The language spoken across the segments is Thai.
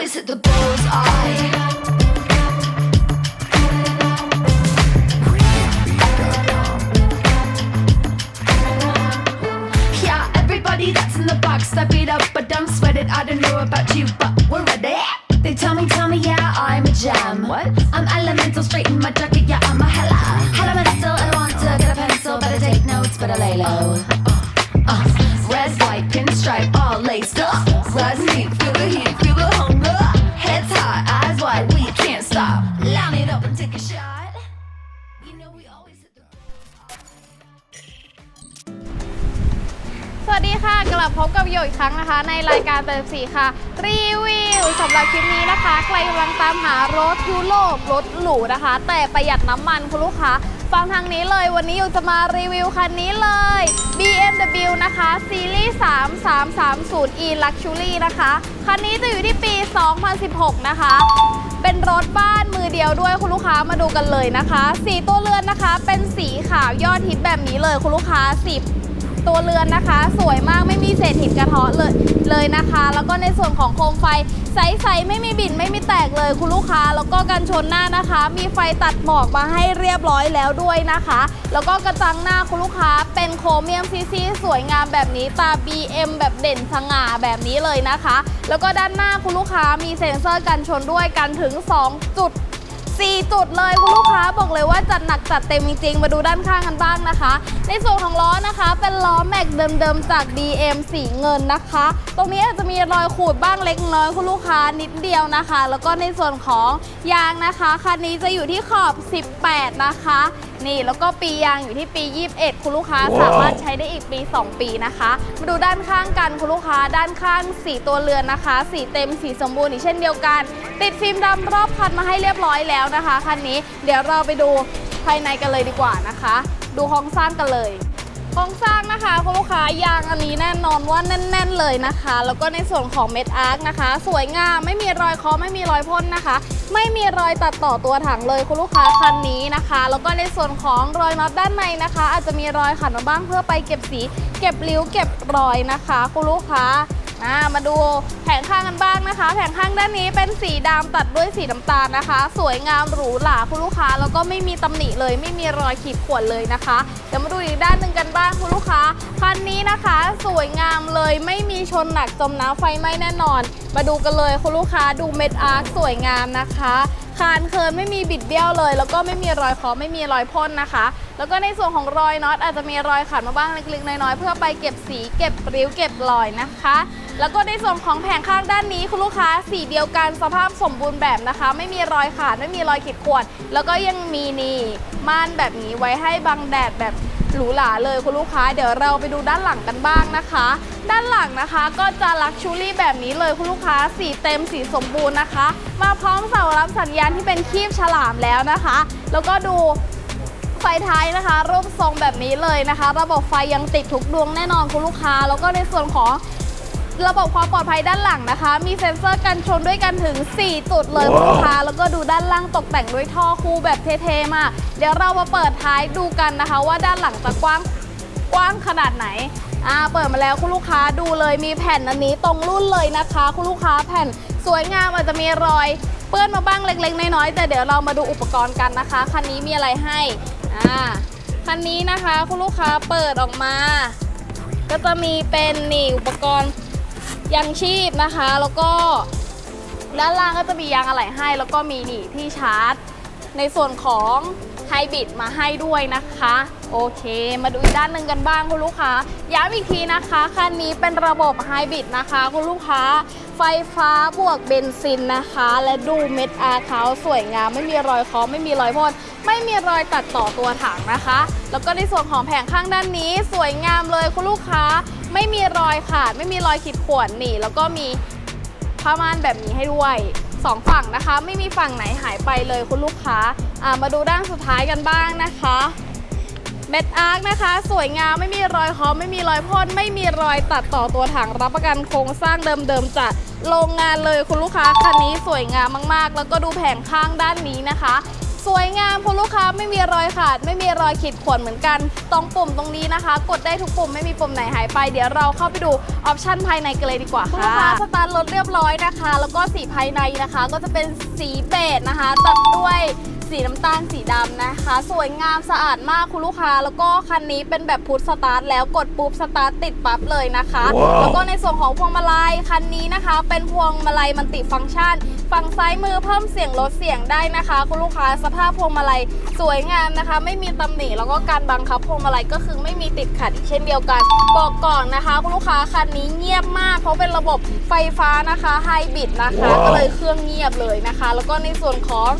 always hit the bullseye. Yeah, everybody that's in the box, step it up, but don't sweat it. I don't know about you, but we're ready. They tell me, tell me, yeah, I'm a gem. What? I'm elemental, straight in my jacket, yeah, I'm a hella. Elemental, I want to get a pencil, better take notes, better lay low. High, eyes wide, we can't stop. Line it up and take a shot. You know we always hit the. สวัสดีค่ะ กลับพบกับโยอีกครั้งนะคะ ในรายการเติมสีค่ะ รีวิวสำหรับคลิปนี้นะคะ ใครกำลังตามหารถยุโรปรถหรูนะคะ แต่ประหยัดน้ำมันคุณลูกค้า ฟังทางนี้เลยวันนี้โยจะมารีวิวคันนี้เลย BMW นะคะซีรีส์ 3330 e Luxury นะคะ คันนี้จะอยู่ที่ปี 2016 นะคะ เป็นรถบ้านมือเดียวด้วยคุณลูกค้ามาดูกันเลยนะคะ สีตัวเรือนนะคะ เป็นสีขาวยอดฮิตแบบนี้เลยคุณลูกค้าสี ตัวเรือนนะคะ สวยมากไม่มีเศษหินกระเทาะเลยเลยนะคะ แล้วก็ในส่วนของโคมไฟใสๆไม่มีบินไม่มีแตกเลยคุณลูกค้า แล้วก็กันชนหน้านะคะ มีไฟตัดหมอกมาให้เรียบร้อยแล้วด้วยนะคะ แล้วก็กระจังหน้าคุณลูกค้าเป็นโครเมียมซีซีสวยงามแบบนี้ตา BM แบบเด่นสง่าแบบนี้เลยนะคะ แล้วก็ด้านหน้าคุณลูกค้ามีเซ็นเซอร์กันชนด้วยกันถึง 2 จุด 4 จุดเลยคุณลูกค้าบอกเลยว่าจัดหนักจัดเต็มจริงๆ มาดูด้านข้างกันบ้างนะคะ ในส่วนของล้อนะคะ เป็นล้อแม็กเดิมๆจาก DM สีเงินนะคะ ตรงนี้อาจจะมีรอยขูดบ้างเล็กน้อยคุณลูกค้านิดเดียวนะคะ แล้วก็ในส่วนของยางนะคะคันนี้จะอยู่ที่ขอบ 18 นะคะ นี่แล้วก็ปียางอยู่ที่ปี 21 คุณลูกค้าสามารถใช้ได้อีกปี 2 ปีนะคะ มาดูด้านข้างกันคุณลูกค้าด้านข้างสีตัวเรือนนะคะ สีเต็มสีสมบูรณ์อีกเช่นเดียวกัน ติดฟิล์มดำรอบคันมาให้เรียบร้อยแล้วนะคะคันนี้เดี๋ยวเราไปดูภายในกันเลยดีกว่านะคะ ดูโครงสร้างกันเลย โครงสร้างนะคะคุณลูกค้ายางอันนี้แน่นอนว่าแน่น ๆ เลยนะคะ แล้วก็ในส่วนของเม็ดอาร์คนะคะ สวยงามไม่มีรอยเคอไม่มีรอยพ่นนะคะ ไม่มีรอยตัดต่อตัวถังเลยคุณลูกค้าคันนี้นะคะ แล้วก็ในส่วนของรอยน็อตด้านในนะคะ อาจจะมีรอยขัดมาบ้างเพื่อไปเก็บสี เก็บริ้วเก็บรอยนะคะคุณลูกค้า อ่ามาดูแผงข้างกันบ้างนะคะ แผงข้างด้านนี้เป็นสีดำตัดด้วยสีน้ำตาลนะคะ สวยงามหรูหราคุณลูกค้าแล้วก็ไม่มีตำหนิเลย ไม่มีรอยขีดข่วนเลยนะคะเดี๋ยวมาดูอีกด้านหนึ่งกันบ้างคุณลูกค้าคันนี้นะคะ สวยงามเลยไม่มีชนหนักจมน้ำไฟไหม้แน่นอน มาดูกันเลยคุณลูกค้าดูเม็ดอาร์คสวยงามนะคะคานเคินไม่มีบิดเบี้ยวเลย แล้วก็ไม่มีรอยคอไม่มีรอยพ่นนะคะ แล้วก็ในส่วนของรอยน็อตอาจจะมีรอยขัดมาบ้างเล็กๆน้อยๆเพื่อไปเก็บสีเก็บริ้วเก็บรอยนะคะ แล้วก็ในส่วนของแผงข้างด้านนี้คุณลูกค้าสีเดียวกันสภาพสมบูรณ์แบบนะคะ ไม่มีรอยขาดไม่มีรอยขีดข่วน แล้วก็ยังมีนี่ม่านแบบนี้ไว้ให้บังแดดแบบหรูหราเลยคุณลูกค้าเดี๋ยวเราไปดูด้านหลังกันบ้างนะคะ ด้านหลังนะคะก็จะลักชูรี่แบบนี้เลยคุณลูกค้าสีเต็มสีสมบูรณ์นะคะ มาพร้อมเสารับสัญญาณที่เป็นคีบฉลามแล้วนะคะ แล้วก็ดูไฟท้ายนะคะรูปทรงแบบนี้เลยนะคะ ระบบไฟยังติดทุกดวงแน่นอนคุณลูกค้า แล้วก็ในส่วนของ ระบบความปลอดภัยด้านหลังนะคะ มีเซ็นเซอร์กันชนด้วยกันถึง 4 จุดเลยคุณลูกค้าแล้วก็ดูด้านล่างตกแต่งด้วยท่อคู่แบบเท่ๆมาก เดี๋ยวเรามาเปิดท้ายดูกันนะคะ ว่าด้านหลังจะกว้างกว้างขนาดไหนอ่าเปิดมาแล้วคุณลูกค้าดูเลยมีแผ่นอันนี้ตรงรุ่นเลยนะคะ คุณลูกค้าแผ่นสวยงามอาจจะมีรอยเปื้อนมาบ้างเล็กๆน้อยๆแต่เดี๋ยวเรามาดูอุปกรณ์กันนะคะคันนี้มีอะไรให้อ่าคันนี้นะคะคุณลูกค้าเปิดออกมา ก็จะมีเป็นนี่อุปกรณ์ ยังชีพนะคะ แล้วก็ด้านล่างก็จะมียางอะไหล่ให้ แล้วก็มีนี่ที่ชาร์จ ในส่วนของไฮบริดมาให้ด้วยนะคะ โอเค มาดูอีกด้านหนึ่งกันบ้างคุณลูกค้าย้ำอีกทีนะคะคันนี้เป็นระบบไฮบริดนะคะ คุณลูกค้า ไฟฟ้าบวกเบนซินนะคะ และดูเม็ดอาร์เขาสวยงาม ไม่มีรอยคอไม่มีรอยพ่นไม่มีรอยตัดต่อตัวถังนะคะ แล้วก็ในส่วนของแผงข้างด้านนี้ สวยงามเลยคุณลูกค้า ไม่มีรอยขาด ไม่มีรอยขีดข่วนนี่แล้วก็มีผ้าม่านแบบนี้ให้ด้วยสองฝั่งนะคะ ไม่มีฝั่งไหนหายไปเลยคุณลูกค้าามาดูด้านสุดท้ายกันบ้างนะคะเม็ดอาร์คนะคะ สวยงามไม่มีรอยคอไม่มีรอยพ่นไม่มีรอยตัดต่อตัวถังรับประกันโครงสร้างเดิมๆจากโรงงานเลยคุณลูกค้าคันนี้สวยงามมากๆ แล้วก็ดูแผงข้างด้านนี้นะคะ สวยงามคุณลูกค้าไม่มีรอยขาด ไม่มีรอยขีดข่วนเหมือนกัน ตรงปุ่มตรงนี้นะคะ กดได้ทุกปุ่มไม่มีปุ่มไหนหายไป เดี๋ยวเราเข้าไปดูออปชันภายในกันเลยดีกว่าค่ะคุณลูกค้าสตาร์ทรถเรียบร้อยนะคะ แล้วก็สีภายในนะคะ ก็จะเป็นสีเบจนะคะ ตัดด้วยสีน้ำตาลสีดำนะคะ สวยงามสะอาดมากคุณลูกค้า แล้วก็คันนี้เป็นแบบพุทสตาร์ทแล้วกดปุ๊บสตาร์ทติดปั๊บเลยนะคะว้าวแล้วก็ในส่วนของพวงมาลัยคันนี้นะคะ เป็นพวงมาลัยมันติฟังก์ชัน ฝั่งซ้ายมือเพิ่มเสียงลดเสียงได้นะคะ คุณลูกค้าสภาพพวงมาลัยสวยงามนะคะ ไม่มีตำหนิแล้วก็การบังคับพวงมาลัยก็คือไม่มีติดขัดอีกเช่นเดียวกัน บอกก่อนนะคะ คุณลูกค้าคันนี้เงียบมาก เพราะเป็นระบบไฟฟ้านะคะไฮบริดนะคะว้าวก็เลยเครื่องเงียบเลยนะคะ แล้วก็ในส่วนของ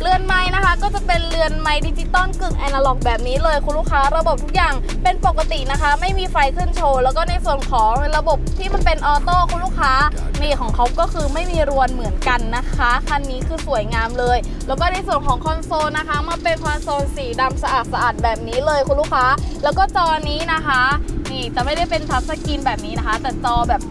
เรือนไม้นะคะก็จะเป็นเรือนไม้ดิจิตอลกึ่งแอนาล็อกแบบนี้เลยคุณลูกค้าระบบทุกอย่างเป็นปกตินะคะ ไม่มีไฟขึ้นโชว์ แล้วก็ในส่วนของระบบที่มันเป็นออโต้คุณลูกค้า นี่ของเขาก็คือไม่มีรวนเหมือนกันนะคะคันนี้คือสวยงามเลย แล้วก็ในส่วนของคอนโซลนะคะ มาเป็นคอนโซลสีดำสะอาดสะอาดแบบนี้เลยคุณลูกค้า แล้วก็จอนี้นะคะนี่จะไม่ได้เป็นทัชสกรีนแบบนี้นะคะ แต่จอแบบ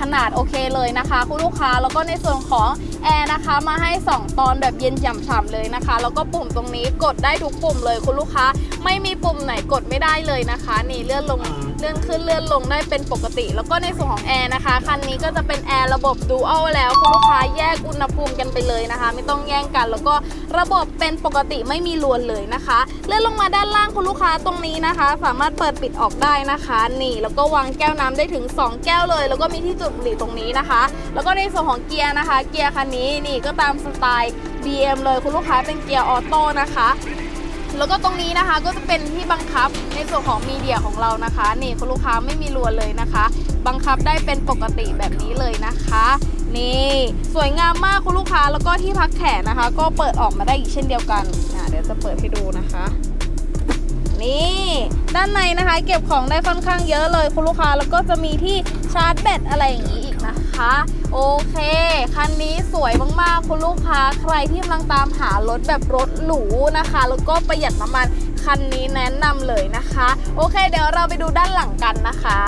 ขนาดโอเคเลยนะคะคุณลูกค้าแล้วก็ในส่วนของแอร์นะคะมาให้ 2 ตอนแบบเย็นฉ่ำๆเลยนะคะ แล้วก็ปุ่มตรงนี้กดได้ทุกปุ่มเลยคุณลูกค้า ไม่มีปุ่มไหนกดไม่ได้เลยนะคะ นี่เลื่อนลง เลื่อนขึ้นเลื่อนลงได้เป็นปกติ แล้วก็ในส่วนของแอร์นะคะ คันนี้ก็จะเป็นแอร์ระบบดูอัลแล้วคุณลูกค้าแยกอุณหภูมิกันไปเลยนะคะ ไม่ต้องแย่งกัน แล้วก็ระบบเป็นปกติไม่มีรวนเลยนะคะ เลื่อนลงมาด้านล่างคุณลูกค้าตรงนี้นะคะ สามารถเปิดปิดออกได้นะคะ นี่แล้วก็วางแก้วน้ำได้ถึง 2 แก้วเลย แล้วก็มีที่จุดบุหรี่ตรงนี้นะคะ แล้วก็ในส่วนของเกียร์นะคะ เกียร์คันนี้นี่ก็ตามสไตล์ BM เลยคุณลูกค้าเป็นเกียร์ออโต้นะคะ แล้วก็ตรงนี้นะคะก็จะเป็นที่บังคับในส่วนของมีเดียของเรานะคะ นี่คุณลูกค้าไม่มีรวนเลยนะคะ บังคับได้เป็นปกติแบบนี้เลยนะคะ นี่สวยงามมากคุณลูกค้าแล้วก็ที่พักแขนนะคะ ก็เปิดออกมาได้อีกเช่นเดียวกันอะเดี๋ยวจะเปิดให้ดูนะคะนี่ด้านในนะคะ เก็บของได้ค่อนข้างเยอะเลยคุณลูกค้าแล้วก็จะมีที่ชาร์จแบตอะไรอย่างนี้อีกนะคะ โอเค คันนี้สวยมากๆ คุณลูกค้าใครที่กำลังตามหารถแบบรถหรูนะคะ แล้วก็ประหยัดน้ำมันคันนี้แนะนำเลยนะคะ โอเค เดี๋ยวเราไปดูด้านหลังกันนะคะ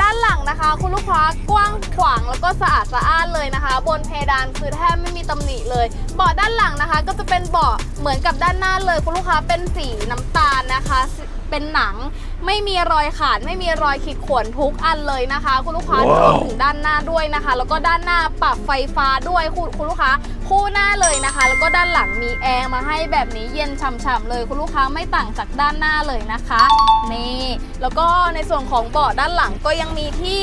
ด้านหลังนะคะ คุณลูกค้ากว้างขวางแล้วก็สะอาดสะอ้านเลยนะคะ บนเพดานคือแทบไม่มีตำหนิเลยเบาะด้านหลังนะคะ ก็จะเป็นเบาะเหมือนกับด้านหน้าเลย คุณลูกค้าเป็นสีน้ำตาลนะคะ เป็นหนัง ไม่มีรอยขาด ไม่มีรอยขีดข่วนทุกอันเลยนะคะ คุณลูกค้ารว้าววมถึงด้านหน้าด้วยนะคะ แล้วก็ด้านหน้าปรับไฟฟ้าด้วยคุณคุณลูกค้าคู่หน้าเลยนะคะ แล้วก็ด้านหลังมีแอร์มาให้แบบนี้เย็นฉ่ำๆเลย คุณลูกค้าไม่ต่างจากด้านหน้าเลยนะคะนี่แล้วก็ในส่วนของเบาะด้านหลังก็ยังมีที่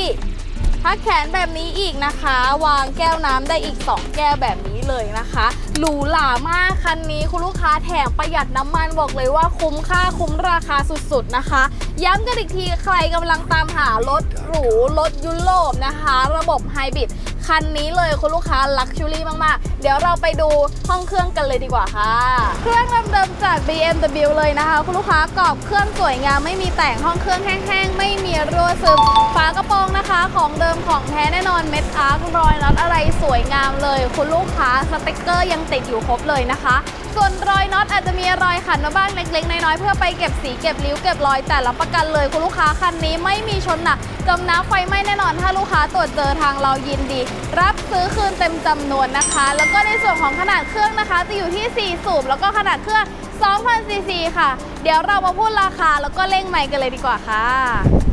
พักแขนแบบนี้อีกนะคะ วางแก้วน้ำได้อีก 2 แก้วแบบนี้ เลยนะคะหรูหรามากคันนี้คุณลูกค้าแถมประหยัดน้ำมันบอกเลยว่าคุ้มค่าคุ้มราคาสุดๆนะคะย้ำกันอีกทีใครกำลังตามหารถหรูรถยุโรปนะคะ ระบบไฮบริดคันนี้เลยคุณลูกค้าลักชัวรี่มากๆ เดี๋ยวเราไปดูห้องเครื่องกันเลยดีกว่าค่ะ เครื่องเดิมๆจาก BMW เลยนะคะ คุณลูกค้ากรอบเครื่องสวยงามไม่มีแต่งห้องเครื่องแห้งๆ ไม่มีรั่วซึมฝากระโปรงนะคะ ของเดิมของแท้แน่นอนเม็ดอาร์ครอยน็อตอะไรสวยงามเลย คุณลูกค้าสติกเกอร์ยังติดอยู่ครบเลยนะคะ ส่วนรอยน็อตอาจจะมีรอยขันมาบ้างเล็กๆน้อยๆเพื่อไปเก็บสีเก็บริ้วเก็บรอยแต่รับประกันเลยคุณลูกค้าคันนี้ไม่มีชนหนักจมน้ำไฟไหม้แน่นอน ถ้าลูกค้าตรวจเจอทางเรายินดี รับซื้อคืนเต็มจำนวนนะคะ แล้วก็ในส่วนของขนาดเครื่องนะคะ จะอยู่ที่ 4 สูบ แล้วก็ขนาดเครื่อง 2,000 ซีซีค่ะ เดี๋ยวเรามาพูดราคาแล้วก็เร่งไมค์กันเลยดีกว่าค่ะ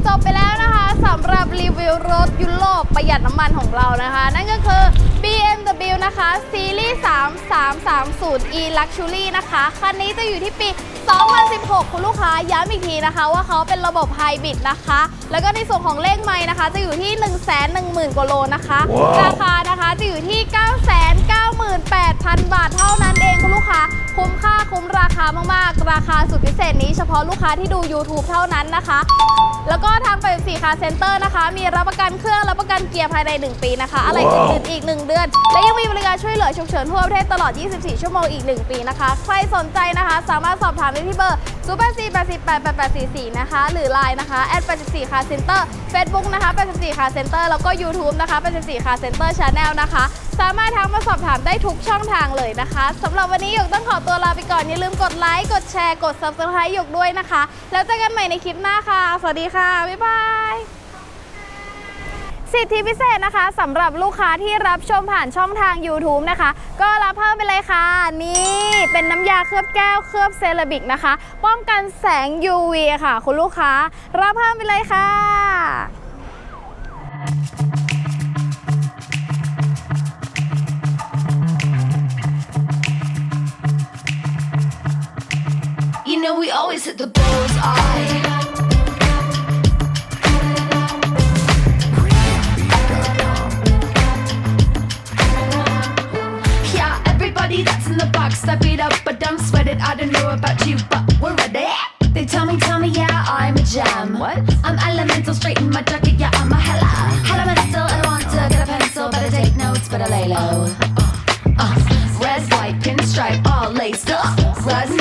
จบไปแล้วนะคะสำหรับรีวิวรถยุโรปประหยัดน้ำมันของเรานะคะ นั่นก็คือ BMW นะคะซีรีส์ 3 330 e Luxury นะคะ คันนี้จะอยู่ที่ปี 2016 คุณลูกค้าย้ำอีกทีนะคะ ว่าเขาเป็นระบบไฮบริดนะคะ แล้วก็ในส่วนของเลขไม้นะคะ จะอยู่ที่ 1 1 0 0 0 0 กว่าโลนะคะว้าวราคานะคะจะอยู่ที่ 998,000 บาทเท่านั้นเองคุณลูกค้า คุ้มค่าคุ้มราคามากๆ ราคาสุดพิเศษนี้เฉพาะลูกค้าที่ดู YouTube เท่านั้นนะคะ แล้วก็ทางไปสี่คาเซ็นเตอร์นะคะ มีรับประกันเครื่องรับประกันเกียร์ภายใน 1 ปีนะคะ อะไรอื่นๆอีก 1 เดือน และยังมีบริการช่วยเหลือฉุกเฉินทั่วประเทศตลอด 24 ชั่วโมงอีก 1 ปีนะคะ ใครสนใจนะคะ สามารถสอบถามได้ที่เบอร์0 8 4 8 4 8 8 8 4 4 นะคะ หรือ Line นะคะ84 Car Center Facebook นะคะ84 Car Center แล้วก็ YouTube นะคะ84 Car Center Channel นะคะ สามารถทักมาสอบถามได้ทุกช่องทางเลยนะคะสำหรับวันนี้หยกต้องขอตัวลาไปก่อน อย่าลืมกดไลค์ กดแชร์ กด Subscribe หยกด้วยนะคะ แล้วเจอกันใหม่ในคลิปหน้าค่ะ สวัสดีค่ะ บ๊ายบายสิทธิพิเศษนะคะสำหรับลูกค้าที่รับชมผ่านช่องทาง YouTube นะคะ ก็รับเพิ่มไปเลยค่ะ นี่เป็นน้ำยาเคลือบแก้วเคลือบเซรามิกนะคะ ป้องกันแสง UV ค่ะ คุณลูกค้า รับเพิ่มไปเลยค่ะ know we always hit the bullseye. Yeah, everybody that's in the box, step it up, but don't sweat it. I don't know about you, but we're ready. They tell me, tell me, yeah, I'm a gem. What? I'm elemental, straight in my jacket, yeah, I'm a hella. Elemental, I want to get a pencil, better take notes, better lay low. Uh, red, white, pinstripe, all laced up. Rise